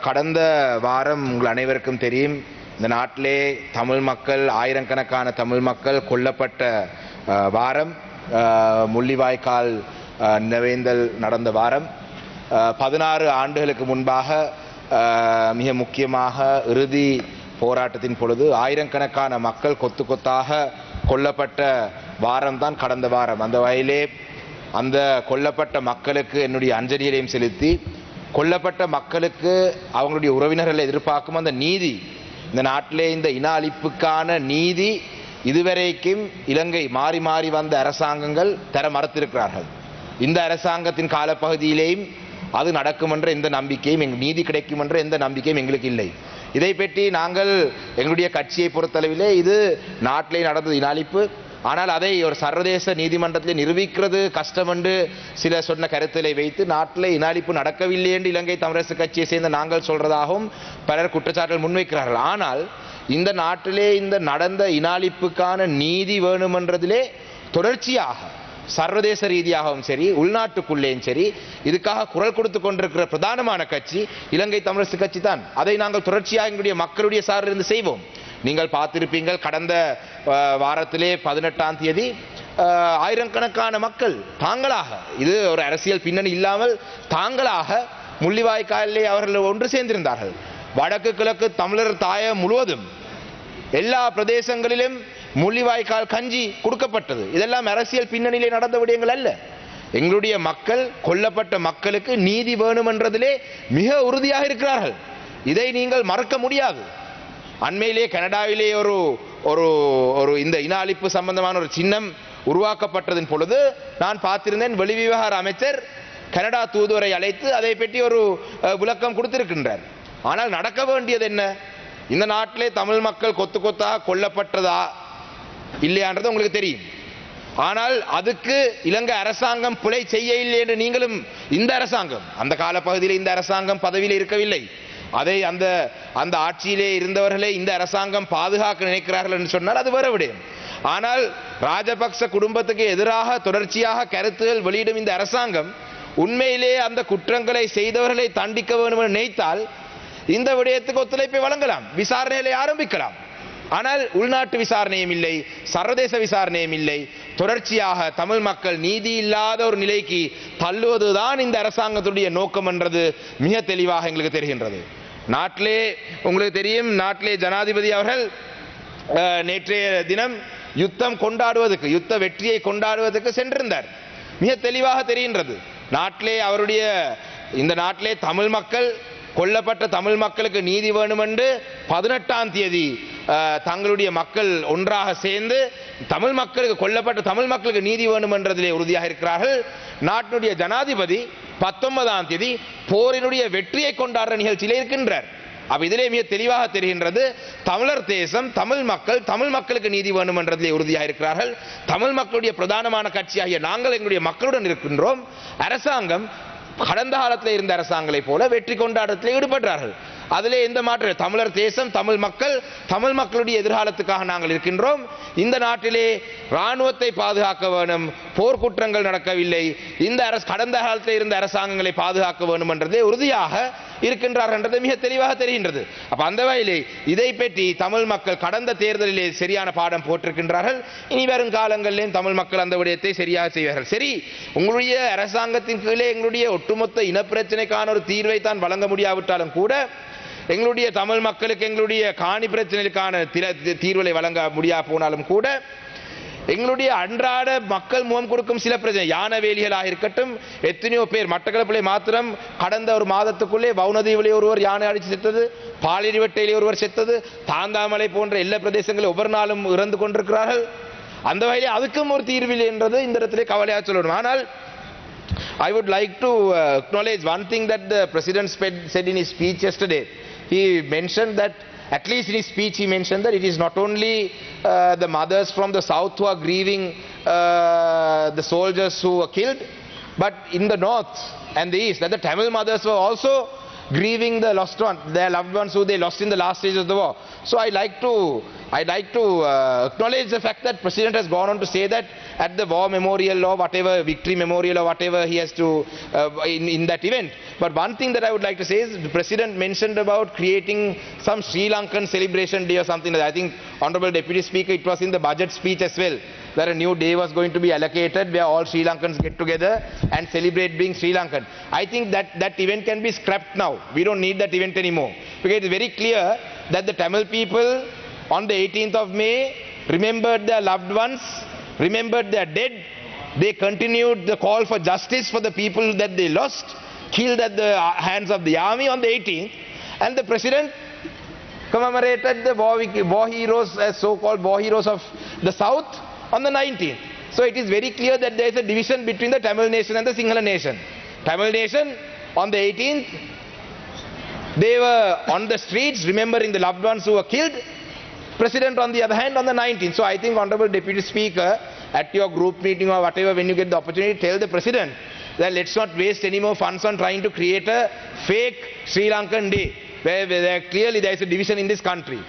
கடந்த வாரம் உங்கள் அனைவருக்கும் தெரியும் இந்த நாட்டிலே தமிழ் மக்கள் ஆயிரக்கணக்கான தமிழ் மக்கள் கொல்லப்பட்ட வாரம். முள்ளிவாய்க்கால் அஹ், நினைவேந்தல் நடந்த வாரம். பதினாறு ஆண்டுகளுக்கு முன்பாக மிக முக்கியமாக இறுதி போராட்டத்தின் பொழுது ஆயிரக்கணக்கான மக்கள் கொத்து கொத்தாக கொல்லப்பட்ட வாரம்தான் கடந்த வாரம். அந்த வகையிலே அந்த கொல்லப்பட்ட மக்களுக்கு என்னுடைய அஞ்சலிகளையும் செலுத்தி கொல்லப்பட்ட மக்களுக்கு அவங்களுடைய உறவினர்கள் எதிர்பார்க்கும் அந்த நீதி இந்த நாட்டிலே இந்த இன அழிப்புக்கான நீதி இதுவரைக்கும் இலங்கை மாறி மாறி வந்த அரசாங்கங்கள் தர மறுத்திருக்கிறார்கள். இந்த அரசாங்கத்தின் காலப்பகுதியிலேயும் அது நடக்கும் என்ற எந்த நம்பிக்கையும் எங்கள் நீதி கிடைக்கும் என்ற எந்த நம்பிக்கையும் எங்களுக்கு இல்லை. இதை பற்றி நாங்கள் எங்களுடைய கட்சியை பொறுத்தளவிலே இது நாட்டிலே நடந்தது இன அழிப்பு ஆனால் அதை ஒரு சர்வதேச நீதிமன்றத்தில் நிரூபிக்கிறது கஷ்டம் என்று சில சொன்ன கருத்திலை வைத்து நாட்டில் இனாளிப்பு நடக்கவில்லை என்று இலங்கை தமிழரசு கட்சியை சேர்ந்த நாங்கள் சொல்றதாகவும் பலர் குற்றச்சாட்டுகள் முன்வைக்கிறார்கள். ஆனால் இந்த நாட்டிலே இந்த நடந்த இனாளிப்புக்கான நீதி வேணுமென்றதிலே தொடர்ச்சியாக சர்வதேச ரீதியாகவும் சரி உள்நாட்டுக்குள்ளேயும் சரி இதுக்காக குரல் கொடுத்து கொண்டிருக்கிற பிரதானமான கட்சி இலங்கை தமிழரசு கட்சி தான். அதை நாங்கள் தொடர்ச்சியாக எங்களுடைய மக்களுடைய சார்பிலிருந்து செய்வோம். நீங்கள் பார்த்திருப்பீங்கள் கடந்த வாரத்திலே பதினெட்டாம் தேதி ஆயிரக்கணக்கான மக்கள் தாங்களாக இது ஒரு அரசியல் பின்னணி இல்லாமல் தாங்களாக முள்ளிவாய்க்காலிலே அவர்கள் ஒன்று சேர்ந்திருந்தார்கள். வடக்கு கிழக்கு தமிழர் தாயம் முழுவதும் எல்லா பிரதேசங்களிலும் முள்ளிவாய்க்கால் கஞ்சி கொடுக்கப்பட்டது. இதெல்லாம் அரசியல் பின்னணியிலே நடந்த விடயங்கள் அல்ல. எங்களுடைய மக்கள் கொல்லப்பட்ட மக்களுக்கு நீதி வேணும் என்றதிலே மிக உறுதியாக இருக்கிறார்கள். இதை நீங்கள் மறக்க முடியாது. அண்மையிலே கனடாவிலே ஒரு ஒரு ஒரு இந்த இன அழிப்பு சம்பந்தமான ஒரு சின்னம் உருவாக்கப்பட்டதன் பொழுது நான் பார்த்திருந்தேன் வெளிவிவகார அமைச்சர் கனடா தூதுவரை அழைத்து அதை பற்றி ஒரு விளக்கம் கொடுத்திருக்கின்றார். ஆனால் நடக்க வேண்டியது என்ன? இந்த நாட்டிலே தமிழ் மக்கள் கொத்து கொத்தாக கொல்லப்பட்டதா? இல்லையான்றது உங்களுக்கு தெரியும். ஆனால் அதுக்கு இலங்கை அரசாங்கம் பிழை செய்ய இல்லை என்று நீங்களும் இந்த அரசாங்கம் அந்த காலப்பகுதியில் இந்த அரசாங்கம் பதவியில் இருக்கவில்லை. அதை அந்த அந்த ஆட்சியிலே இருந்தவர்களே இந்த அரசாங்கம் பாதுகாக்க நினைக்கிறார்கள் என்று சொன்னால் அது வேற விடயம். ஆனால் ராஜபக்ச குடும்பத்துக்கு எதிராக தொடர்ச்சியாக கருத்துகள் வெளியிடும் இந்த அரசாங்கம் உண்மையிலே அந்த குற்றங்களை செய்தவர்களை தண்டிக்க வேண்டும் என்று நினைத்தால் இந்த விடயத்துக்கு ஒத்துழைப்பை வழங்கலாம். விசாரணைகளை ஆரம்பிக்கலாம். ஆனால் உள்நாட்டு விசாரணையும் இல்லை சர்வதேச விசாரணையும் இல்லை. தொடர்ச்சியாக தமிழ் மக்கள் நீதி இல்லாத ஒரு நிலைக்கு தள்ளுவதுதான் இந்த அரசாங்கத்துடைய நோக்கம் என்றது மிக தெளிவாக எங்களுக்கு தெரிகின்றது. நாட்டிலே உங்களுக்கு தெரியும் நாட்டிலே ஜனாதிபதி அவர்கள் நேற்றைய தினம் யுத்தம் கொண்டாடுவதற்கு யுத்த வெற்றியை கொண்டாடுவதற்கு சென்றிருந்தார். மிக தெளிவாக தெரிகின்றது. நாட்டிலே அவருடைய இந்த நாட்டிலே தமிழ் மக்கள் கொல்லப்பட்ட தமிழ் மக்களுக்கு நீதி வேணும் என்று பதினெட்டாம் தேதி தங்களுடைய மக்கள் ஒன்றாக சேர்ந்து தமிழ் மக்களுக்கு கொல்லப்பட்ட தமிழ் மக்களுக்கு நீதி வேணும் என்றதிலே உறுதியாக இருக்கிறார்கள். நாட்டினுடைய ஜனாதிபதி பத்தொன்பதாம் தேதி போரினுடைய வெற்றியை கொண்டாடுற நிகழ்ச்சியிலே இருக்கின்றார். அப்ப இதிலே மிக தெளிவாக தெரிகின்றது தமிழர் தேசம் தமிழ் மக்கள் தமிழ் மக்களுக்கு நீதி வேண்டும் என்றதிலே உறுதியாக இருக்கிறார்கள் தமிழ் மக்களுடைய பிரதானமான கட்சியாகிய நாங்கள் எங்களுடைய மக்களுடன் இருக்கின்றோம். அரசாங்கம் கடந்த காலத்தில் இருந்த அரசாங்களை போல வெற்றி கொண்டாட்டத்தில் ஈடுபடுறார்கள் அதிலே எந்த மாற்றம் தமிழர் தேசம் தமிழ் மக்கள் தமிழ் மக்களுடைய எதிர்காலத்துக்காக நாங்கள் இருக்கின்றோம். இந்த நாட்டிலே ராணுவத்தை பாதுகாக்க வேணும் போர்க்குற்றங்கள் நடக்கவில்லை. இந்த அரசு கடந்த காலத்தில் இருந்த அரசாங்கங்களை பாதுகாக்க வேண்டும் என்றதே உறுதியாக இருக்கின்றார்கள் என்றது மிக தெளிவாக தெரிகின்றது. அப்ப அந்த வகையிலே இதை பற்றி தமிழ் மக்கள் கடந்த தேர்தலிலே சரியான பாடம் போட்டிருக்கின்றார்கள். இனி வரும் காலங்களிலும் தமிழ் மக்கள் அந்த விடயத்தை சரியாக செய்வார்கள். சரி உங்களுடைய அரசாங்கத்தின் கீழே எங்களுடைய ஒட்டுமொத்த இனப்பிரச்சனைக்கான ஒரு தீர்வை தான் வழங்க முடியாவிட்டாலும் கூட எங்களுடைய தமிழ் மக்களுக்கு எங்களுடைய காணி பிரச்சனைக்கான தீர்வுகளை வழங்க முடியா போனாலும் கூட எங்களுடைய அன்றாட மக்கள் முகம் கொடுக்கும் சில பிரச்சனை யானை வேலிகளாக இருக்கட்டும் எத்தனையோ பேர் மட்டக்களப்பிலே மாத்திரம் கடந்த ஒரு மாதத்துக்குள்ளே வவுனதீவிலே ஒருவர் யானை அடித்து செத்தது பாலிரிவட்டையிலே ஒருவர் செத்தது தாந்தாமலை போன்ற எல்லா பிரதேசங்களில் ஒவ்வொரு நாளும் இறந்து கொண்டிருக்கிறார்கள் அந்த வகையிலே அதுக்கும் ஒரு தீர்வில் என்றது இந்த இடத்திலே கவலையாக சொல்லணும் ஆனால் I would like to uh, acknowledge one thing that the President sped- said in his speech yesterday. He mentioned that, at least in his speech, he mentioned that it is not only uh, the mothers from the south who are grieving uh, the soldiers who were killed, but in the north and the east, that the Tamil mothers were also grieving the lost one, their loved ones who they lost in the last stage of the war. So I like to, I like to uh, acknowledge the fact that President has gone on to say that at the war memorial or whatever victory memorial or whatever he has to uh, in, in that event, But one thing that I would like to say is the President mentioned about creating some Sri Lankan celebration day or something. I think Honorable Deputy Speaker, it was in the budget speech as well that a new day was going to be allocated where all Sri Lankans get together and celebrate being Sri Lankan. I think that that event can be scrapped now. We don't need that event anymore. Because it is very clear that the Tamil people on the 18th of May remembered their loved ones, remembered their dead. They continued the call for justice for the people that they lost, killed at the uh, hands of the army on the 18th. And the president commemorated the war, war heroes as so-called war heroes of the south on the 19th. So it is very clear that there is a division between the Tamil nation and the Sinhala nation. Tamil nation on the 18th, they were on the streets remembering the loved ones who were killed. President on the other hand on the 19th. So I think Honorable Deputy Speaker, at your group meeting or whatever, when you get the opportunity, tell the President that let's not waste any more funds on trying to create a fake Sri Lankan day where, where clearly there is a division in this country.